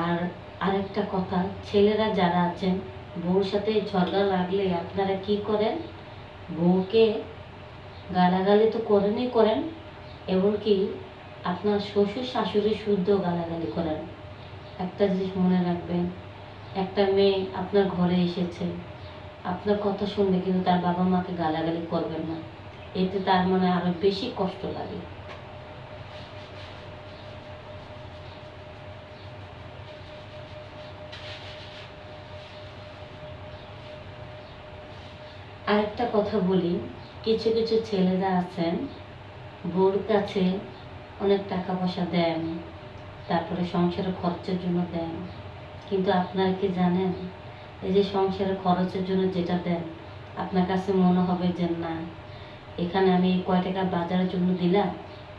আর আরেকটা কথা, ছেলেরা যারা আছেন, বউর সাথে ঝগড়া লাগলে আপনারা কি করেন? বউকে গালাগালি তো করেনই করেন, এমনকি আপনার শ্বশুর শাশুড়ি শুদ্ধ গালাগালি করেন। একটা জিনিস মনে রাখবেন, একটা মেয়ে আপনার ঘরে এসেছে, আপনার কথা শুনবে কিন্তু তার বাবা মাকে গালাগালি করবেন না, এতে তার মনে আরও বেশি কষ্ট লাগে। আরেকটা কথা বলি। কিছু কিছু ছেলেরা আছেন বউর কাছে অনেক টাকা পয়সা দেন, তারপরে সংসারের খরচের জন্য দেন। কিন্তু আপনারা কি জানেন, এই যে সংসারের খরচের জন্য যেটা দেন, আপনার কাছে মনে হবে যে না, এখানে আমি এই কয় টাকা বাজারের জন্য দিলাম,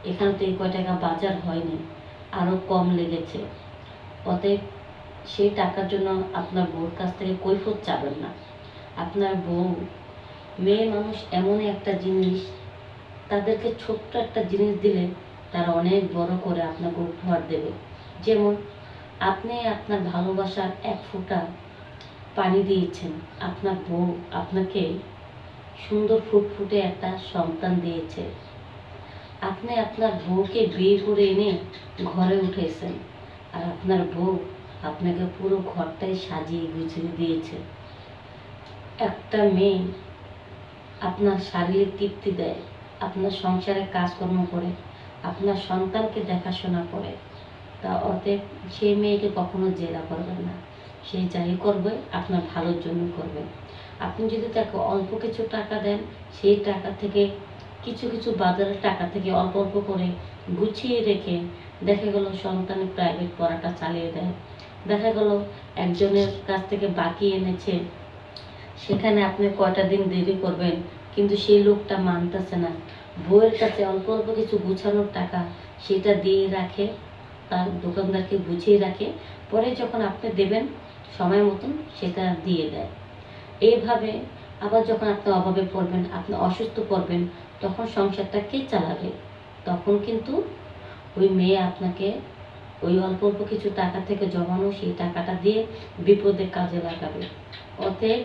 এখানে তো এই কয় টাকা বাজার হয়নি আরও কম লেগেছে। অতএব সেই টাকার জন্য আপনার বউর কাছ থেকে কৈফত চাবেন না। আপনার বউ মেয়ে মানুষ এমনই একটা জিনিস, তাদেরকে ছোট্ট একটা জিনিস দিলে তারা অনেক বড় করে আপনাকে উপহার দেবে। যেমন, আপনি আপনার ভালোবাসার এক ফোঁটা পানি দিয়েছেন, আপনার বউ আপনাকে সুন্দর ফুটফুটে একটা সন্তান দিয়েছে। আপনি আপনার বউকে বিয়ে করে এনে ঘরে উঠেছেন আর আপনার বউ আপনাকে পুরো ঘরটাই সাজিয়ে গুছিয়ে দিয়েছে। একটা মেয়ে আপনার শারীরিক তৃপ্তি দেয়, আপনার সংসারে কাজকর্ম করে, আপনার সন্তানকে দেখাশোনা করে, তা অতএব সেই মেয়েকে কখনো জেলা করবেন না। সে যাই করবে, আপনার ভালোর জন্য করবে। আপনি যদি তাকে অল্প কিছু টাকা দেন, সেই টাকা থেকে, কিছু কিছু বাজারের টাকা থেকে অল্প অল্প করে গুছিয়ে রেখে দেখা গেল সন্তানের প্রাইভেট পড়াটা চালিয়ে দেয়। দেখা গেল একজনের কাছ থেকে বাকি এনেছে সেখানে আপনি কয়টা দিন দেরি করবেন, কিন্তু সেই লোকটা মানতেছে না। বইয়ের কাছে অল্প অল্প কিছু গুছানোর টাকা সেটা দিয়ে রাখে, তার দোকানদারকে বুঝিয়ে রাখে, পরে যখন আপনি দেবেন সময় মতন সেটা দিয়ে দেয়। এইভাবে আবার যখন আপনি অভাবে পড়বেন, আপনি অসুস্থ পড়বেন, তখন সংসারটা কে চালাবে? তখন কিন্তু ওই মেয়ে আপনাকে ওই অল্প অল্প কিছু টাকা থেকে জমানো সেই টাকাটা দিয়ে বিপদে কাজে লাগাবে। অতএব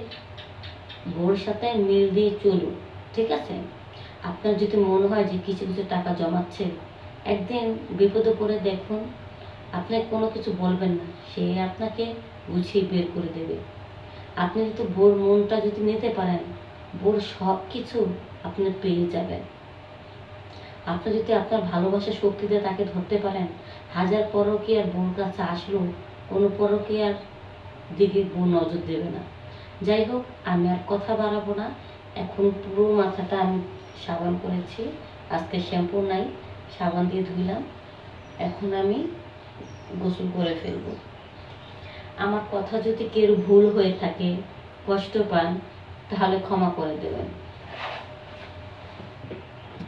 বউর সাথে মিল দিয়ে চলুন, ঠিক আছে? আপনার যদি মনে হয় যে কিছু কিছু টাকা জমাচ্ছে, একদিন বিপদে পড়ে দেখুন, আপনি কোনো কিছু বলবেন না, সে আপনাকে গুছিয়ে বের করে দেবে। আপনি যদি বোর মনটা যদি নিতে পারেন বোর সব কিছু আপনি পেয়ে যাবেন। আপনি যদি আপনার ভালোবাসা শক্তিতে তাকে ধরতে পারেন, হাজার আর বোর কাছে আসলো কোনো আর দিকে বউ নজর দেবে না। যাই হোক, আমি আর কথা বাড়াবো না। এখন পুরো মাথাটা আমি সাবান করেছি, আজকে শ্যাম্পু নাই, সাবান দিয়ে ধুইলাম। এখন আমি গোসল করে ফেলব। আমার কথা যদি কেউ ভুল হয়ে থাকে, কষ্ট পান, তাহলে ক্ষমা করে দেবেন।